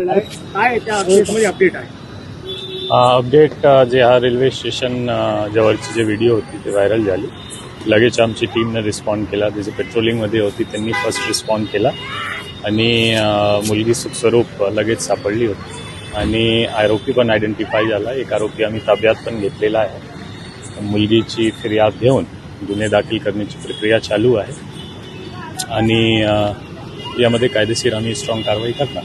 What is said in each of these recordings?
काय त्या अपडेटमध्ये अपडेट आहे? अपडेट जे हा रेल्वे स्टेशन जवळची जे व्हिडिओ होती ते व्हायरल झाली. लगेच आमची टीमनं रिस्पॉन्ड केला. जे पेट्रोलिंगमध्ये होती त्यांनी फर्स्ट रिस्पॉन्ड केला. आणि मुलगी सुखस्वरूप लगेच सापडली होती. आणि आरोपी पण आयडेंटिफाय झाला. एक आरोपी आम्ही ताब्यात पण घेतलेला आहे. मुलगीची फिर्याद घेऊन गुन्हे दाखल करण्याची प्रक्रिया चालू आहे. आणि यामध्ये कायदेशीर आम्ही स्ट्रॉंग कारवाई करणार.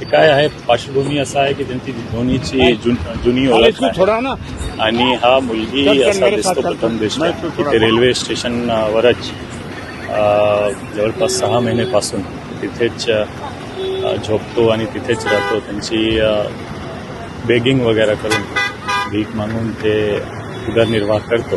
ते काय आहे पार्श्वभूमी असं आहे की त्यांची धोनीची जुन- ओळख आणि हा मुलगी असा दिसतो प्रथम दृष्ट्या की ते रेल्वे स्टेशनवरच जवळपास सहा महिन्यापासून तिथेच झोपतो आणि तिथेच राहतो. त्यांची बेगिंग वगैरे करून भीक मागून ते उदरनिर्वाह करतो.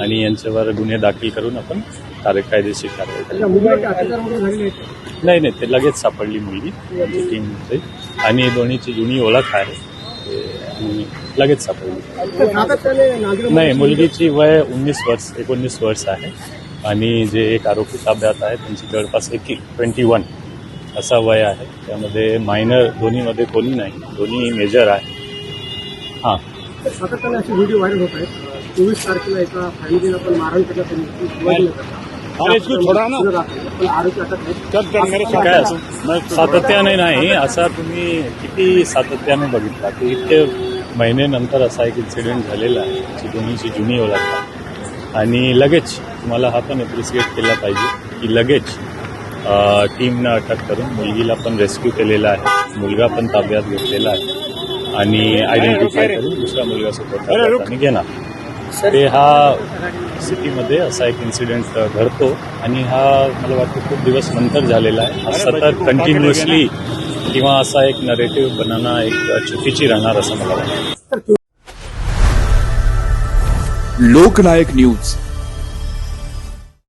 आणि यांच्यावर गुन्हे दाखल करून आपण कायदेशीर कारवाई नाही नाही ते लगेच सापडली मुलगी. आमची टीम आणि दोन्हीची जुनी ओळख आहे. लगेच सापडली. नाही मुलगीची वय उन्नीस वर्ष एकोणीस वर्ष आहे. आणि जे एक आरोपी ताब्यात आहे त्यांची जवळपास एक ट्वेंटी वन असा वय आहे. त्यामध्ये मायनर दोन्हीमध्ये कोणी नाही. दोन्ही मेजर आहे. हां. सातत्याने असे व्हिडिओ व्हायरल होत आहेत चोवीस तारखेला एका फॅमिलीला पण मारण सातत्याने नाही असा तुम्ही किती सातत्याने बघितला? की इतके महिन्यानंतर असा एक इन्सिडेंट झालेला आहे त्याची दोन्हीची जुनी ओळख आहे. आणि लगेच तुम्हाला हा पण अप्रिसिएट केला पाहिजे की लगेच टीमनं अटक करून मुलगीला पण रेस्क्यू केलेला आहे. मुलगा पण ताब्यात घेतलेला आहे. आणि आयडेंटिफाय करून दुसरा मुलगा सोबत घेणार. ते हा सिटीमध्ये असा एक इन्सिडेंट घडतो. आणि हा मला वाटतं खूप दिवस नंतर झालेला आहे. हा सतत कंटिन्युअसली किंवा असा एक नरेटिव्ह बनवणं एक चुकीची राहणार असं मला वाटतं. लोकनायक न्यूज.